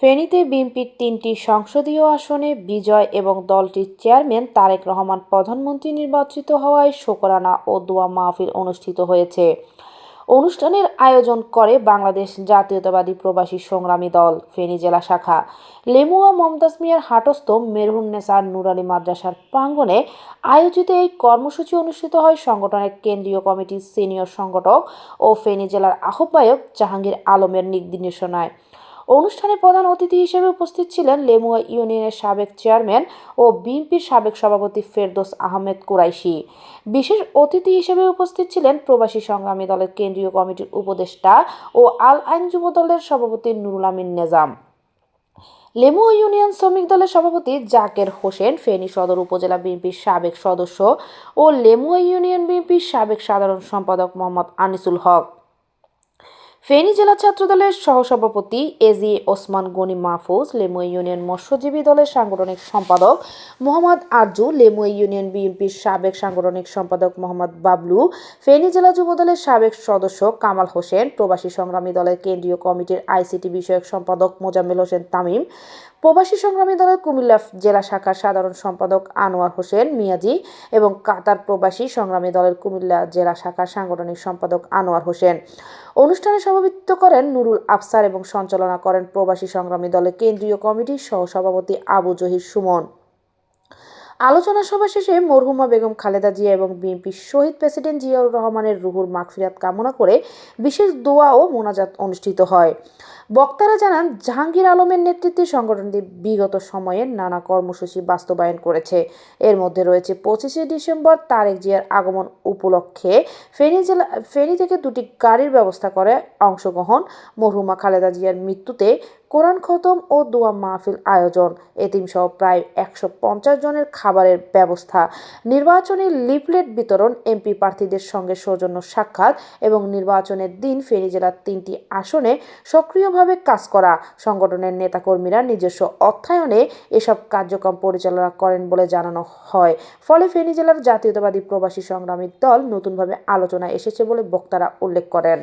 ফেনীতে বিএনপির তিনটি সংসদীয় আসনে বিজয় এবং দলটির চেয়ারম্যান তারেক রহমান প্রধানমন্ত্রী নির্বাচিত হওয়ায় শোকরানা ও দোয়া মাহফিল অনুষ্ঠিত হয়েছে। অনুষ্ঠানের আয়োজন করে বাংলাদেশ জাতীয়তাবাদী প্রবাসী সংগ্রামী দল, ফেনী জেলা শাখা। লেমুয়া মমতাজ মিয়ার হাটস্থ মেরহুন্নেসার নুরালী মাদ্রাসার প্রাঙ্গণে আয়োজিত এই কর্মসূচি অনুষ্ঠিত হয় সংগঠনের কেন্দ্রীয় কমিটির সিনিয়র সংগঠক ও ফেনী জেলার আহ্বায়ক জাহাঙ্গীর আলমের নির্দেশনায়। অনুষ্ঠানে প্রধান অতিথি হিসেবে উপস্থিত ছিলেন লেমুয়া ইউনিয়নের সাবেক চেয়ারম্যান ও বিএনপির সাবেক সভাপতি ফেরদোস আহমেদ কুরাইশি। বিশেষ অতিথি হিসেবে উপস্থিত ছিলেন প্রবাসী সংগ্রামী দলের কেন্দ্রীয় কমিটির উপদেষ্টা ও আল আইন যুব দলের সভাপতি নুরুল আমিন নেজাম। লেমুয়া ইউনিয়ন শ্রমিক দলের সভাপতি জাকের হোসেন, ফেনী সদর উপজেলা বিএনপির সাবেক সদস্য ও লেমুয়া ইউনিয়ন বিএনপির সাবেক সাধারণ সম্পাদক মোহাম্মদ আনিসুল হক। ফেনী জেলা ছাত্রদলের সহসভাপতি A G Osman Gani Mahfuz Lemua union মৎস্যজীবী দলের সাংগঠনিক সম্পাদক মোহাম্মদ আরজু লেমুয়ে ইউনিয়ন বিএনপির সাবেক সাংগঠনিক সম্পাদক মোহাম্মদ বাবলু, ফেনী জেলা যুবদলের সাবেক সদস্য কামাল হোসেন, প্রবাসী সংগ্রামী দলের কেন্দ্রীয় কমিটির আইসিটি বিষয়ক সম্পাদক মোজাম্মেল হোসেন তামিম প্রবাসী সংগ্রামী দলের কুমিল্লা জেলা শাখার সাধারণ সম্পাদক আনোয়ার হোসেন মিয়াজি এবং কাতার প্রবাসী সংগ্রামী দলের কুমিল্লা জেলা শাখার সাংগঠনিক সম্পাদক আনোয়ার হোসেন। অনুষ্ঠানে সভাপতিত্ব করেন নুরুল আফসার এবং সঞ্চালনা করেন প্রবাসী সংগ্রামী দলের কেন্দ্রীয় কমিটির সহসভাপতি আবু জহির সুমন। আলোচনা সভা শেষে মরহুমা বেগম খালেদা জিয়া এবং বিএনপির শহীদ প্রেসিডেন্ট জিয়াউর রহমানের রুহুর মাগফিরাত কামনা করে বিশেষ দোয়া ও মোনাজাত অনুষ্ঠিত হয়। বক্তারা জানান, জাহাঙ্গীর আলমের নেতৃত্বে সংগঠনটি বিগত সময়ে নানা কর্মসূচি বাস্তবায়ন করেছে। এর মধ্যে রয়েছে পঁচিশে ডিসেম্বর তারেক জিয়ার আগমন উপলক্ষে ফেনী জেলা, ফেনী থেকে দুটি গাড়ির ব্যবস্থা করে অংশগ্রহণ। মরহুমা খালেদা জিয়ার মৃত্যুতে কোরআন খতম ও দোয়া মাহফিল আয়োজন। এতিমসহ প্রায় একশো পঞ্চাশ জনের খাবারের ব্যবস্থা। নির্বাচনী লিফলেট বিতরণ, এমপি প্রার্থীদের সঙ্গে সৌজন্য সাক্ষাৎ এবং নির্বাচনের দিন ফেনী জেলার তিনটি আসনে সক্রিয়ভাবে কাজ করা। সংগঠনের নেতাকর্মীরা নিজস্ব অর্থায়নে এসব কার্যক্রম পরিচালনা করেন বলে জানানো হয়। ফলে ফেনী জেলার জাতীয়তাবাদী প্রবাসী সংগ্রামী দল নতুনভাবে আলোচনায় এসেছে বলে বক্তারা উল্লেখ করেন।